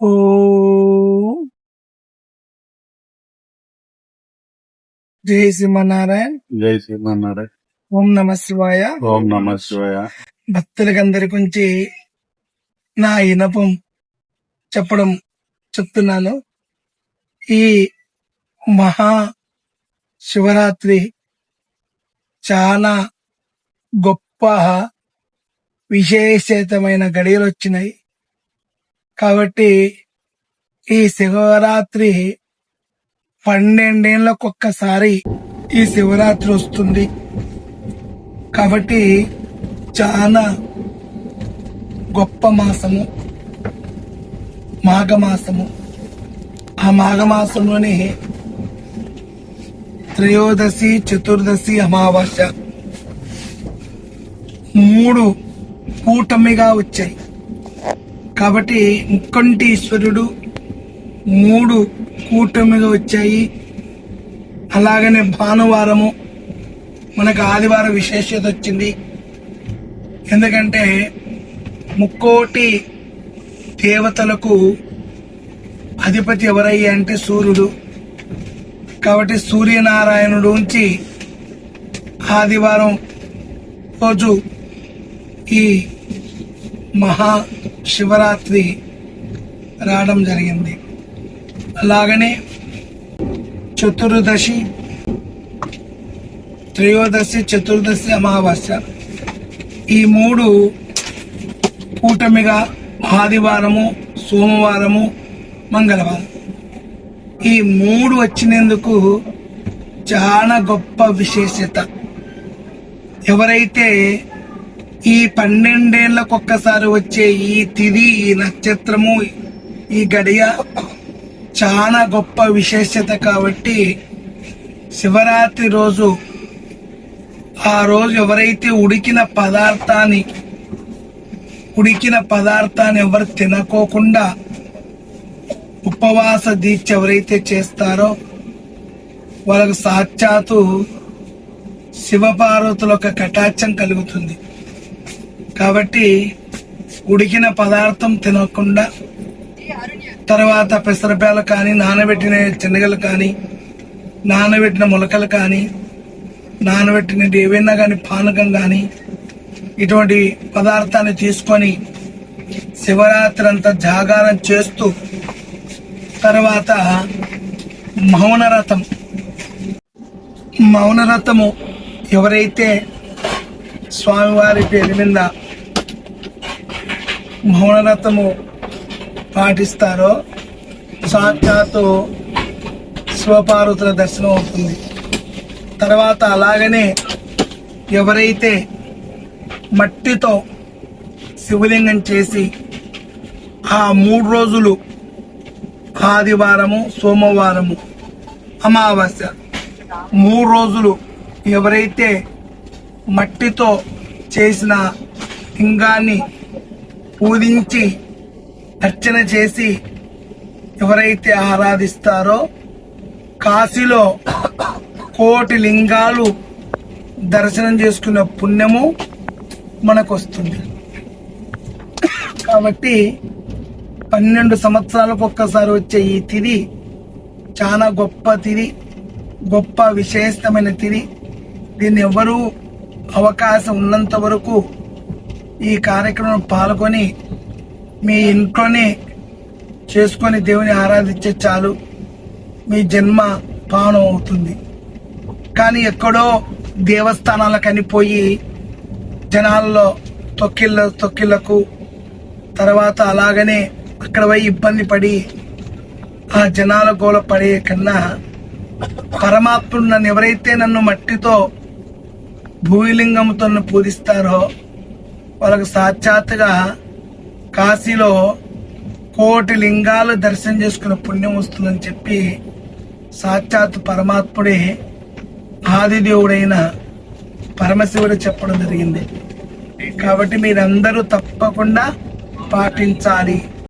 ఓ. జై సింహనారాయణ జై శ్రీమన్నారాయణ. ఓం నమ శివాయ. ఓం నమ శివాయ. భక్తులకందరి గురించి నా ఇనపం చెప్పడం చెప్తున్నాను. ఈ మహా శివరాత్రి చాలా గొప్ప విశేషమైన గడియలు వచ్చినాయి కాబట్టి ఈ శివరాత్రి పన్నెండేళ్ళకు ఒక్కసారి ఈ శివరాత్రి వస్తుంది. కాబట్టి చాలా గొప్ప మాసము మాఘమాసము. ఆ మాఘమాసంలోని త్రయోదశి చతుర్దశి అమావాస్య మూడు కూటమిగా వచ్చాయి. కాబట్టి ముక్కంటి ఈశ్వరుడు మూడు కూటమిలు వచ్చాయి. అలాగనే భానువారము మనకు ఆదివారం విశేషత వచ్చింది. ఎందుకంటే ముక్కోటి దేవతలకు అధిపతి ఎవరయ్యా అంటే సూర్యుడు. కాబట్టి సూర్యనారాయణుడు నుంచి ఆదివారం రోజు ఈ మహా శివరాత్రి రావడం జరిగింది. అలాగనే చతుర్దశి త్రయోదశి చతుర్దశి అమావాస్య ఈ మూడు కూటమిగా ఆదివారము సోమవారము మంగళవారం. ఈ మూడు వచ్చినందుకు చాలా గొప్ప విశేషత. ఎవరైతే ఈ పన్నెండేళ్ళకు ఒక్కసారి వచ్చే ఈ తిది ఈ నక్షత్రము ఈ గడియ చాలా గొప్ప విశేషత కాబట్టి శివరాత్రి రోజు ఆ రోజు ఎవరైతే ఉడికిన పదార్థాన్ని ఉడికిన పదార్థాన్ని ఎవరు తినకోకుండా ఉపవాస దీక్ష ఎవరైతే చేస్తారో వాళ్ళకు సాక్షాత్తు శివపార్వతుల యొక్క కటాక్షం కలుగుతుంది. కాబట్టి ఉడికిన పదార్థం తినకుండా తర్వాత పెసరపేలు కానీ నానబెట్టిన శనగలు కానీ నానబెట్టిన మొలకలు కానీ నానబెట్టిన ఏవైనా కానీ పానకం కానీ ఇటువంటి పదార్థాన్ని తీసుకొని శివరాత్రి అంతా జాగారం చేస్తూ తర్వాత మౌనరథం మౌనరథము ఎవరైతే స్వామివారి పేరు మీద మౌనరథము పాటిస్తారో సాక్షాత్తు శివపార్వతుల దర్శనం అవుతుంది. తర్వాత అలాగనే ఎవరైతే మట్టితో శివలింగం చేసి ఆ మూడు రోజులు ఆదివారము సోమవారము అమావాస్య మూడు రోజులు ఎవరైతే మట్టితో చేసిన లింగాన్ని పూజించి అర్చన చేసి ఎవరైతే ఆరాధిస్తారో కాశీలో కోటి లింగాలు దర్శనం చేసుకున్న పుణ్యము మనకు వస్తుంది కాబట్టి పన్నెండు సంవత్సరాలకు ఒక్కసారి వచ్చే ఈ తిది చాలా గొప్ప తిది గొప్ప విశేషమైన తిది. దీన్ని ఎవరు అవకాశం ఉన్నంత వరకు ఈ కార్యక్రమం పాల్గొని మీ ఇంట్లోనే చేసుకొని దేవుని ఆరాధించే చాలు. మీ జన్మ పావనం అవుతుంది. కానీ ఎక్కడో దేవస్థానాలకని పోయి జనాల్లో తొక్కిళ్ళ తొక్కిళ్ళకు తర్వాత అలాగనే అక్కడ పోయి ఇబ్బంది పడి ఆ జనాల గోల పడే కన్నా పరమాత్ముడు నన్ను ఎవరైతే నన్ను మట్టితో భూమిలింగంతో పూజిస్తారో వాళ్ళకు సాక్షాత్తుగా కాశీలో కోటి లింగాలు దర్శనం చేసుకునే పుణ్యం వస్తుందని చెప్పి సాక్షాత్ పరమాత్ముడే ఆదిదేవుడైన పరమశివుడు చెప్పడం జరిగింది. కాబట్టి మీరందరూ తప్పకుండా పాటించాలి.